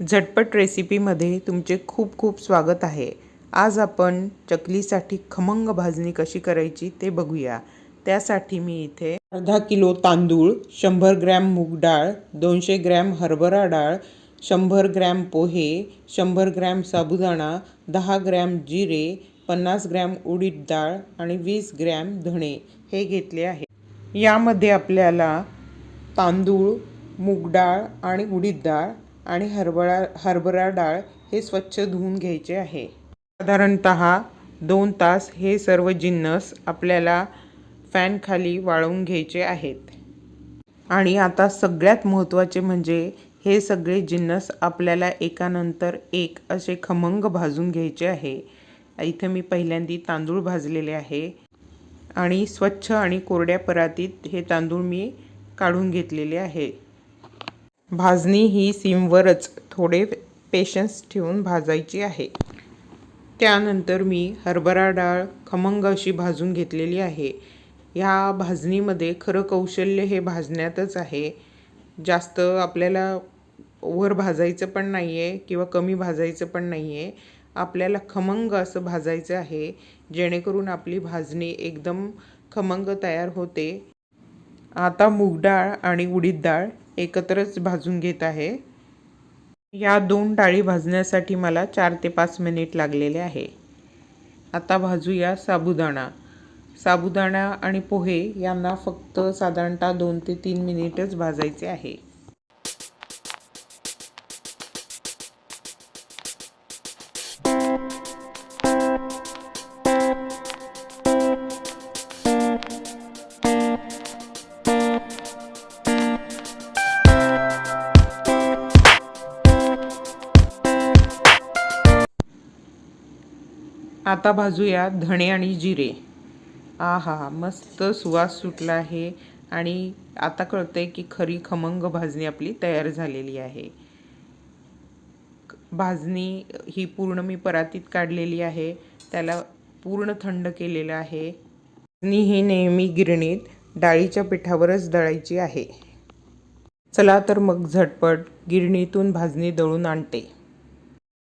झटपट रेसिपीमध्ये तुमचे खूप खूप स्वागत आहे. आज आपण चकलीसाठी खमंग भाजणी कशी करायची ते बघूया. त्यासाठी मी इथे अर्धा किलो तांदूळ शंभर ग्रॅम मूग डाळ दोनशे ग्रॅम हरभरा डाळ शंभर ग्रॅम पोहे शंभर ग्रॅम साबुदाणा दहा ग्रॅम जिरे पन्नास ग्रॅम उडीद डाळ आणि वीस ग्रॅम धणे हे घेतले आहे. यामध्ये आपल्याला तांदूळ मूग डाळ आणि उडीद डाळ आणि हरभरा हरभरा डाळ हे स्वच्छ धुवून घ्यायचे आहे. साधारणत दोन तास हे सर्व जिन्नस आपल्याला फॅनखाली वाळवून घ्यायचे आहेत. आणि आता सगळ्यात महत्त्वाचे म्हणजे हे सगळे जिन्नस आपल्याला एकानंतर एक असे खमंग भाजून घ्यायचे आहे. इथं मी पहिल्यांदी तांदूळ भाजलेले आहे. आणि स्वच्छ आणि कोरड्या परातीत हे तांदूळ मी काढून घेतलेले आहे. भाजणी ही सिमवरच थोडे पेशन्स ठेवून भाजायची आहे. त्यानंतर मी हरभरा डाळ खमंग अशी भाजून घेतलेली आहे. ह्या भाजणीमध्ये खरं कौशल्य हे भाजण्यातच आहे. जास्त आपल्याला वर भाजायचं पण नाही आहे किंवा कमी भाजायचं पण नाही आहे आपल्याला खमंग असं भाजायचं आहे जेणेकरून आपली भाजणी एकदम खमंग तयार होते. आता मूग डाळ आणि उडीद डाळ एकत्रच भाजून घेत आहे. या दोन डाळी भाजण्यासाठी मला चार ते पाच मिनिट लागलेले आहे. आता भाजूया साबुदाणा. साबुदाणा आणि पोहे यांना फक्त साधारणतः दोन ते तीन मिनिटच भाजायचे आहे. आता भाजूया धणे आणि जिरे. आ हा मस्त सुवास सुटला आहे आणि आता कळतंय की खरी खमंग भाजणी आपली तयार झालेली आहे. भाजणी ही पूर्ण मी परातीत काढलेली आहे. त्याला पूर्ण थंड केलेलं आहे. भाजणी ही नेहमी गिरणीत डाळीच्या पिठावरच दळायची आहे. चला तर मग झटपट गिरणीतून भाजणी दळून आणते.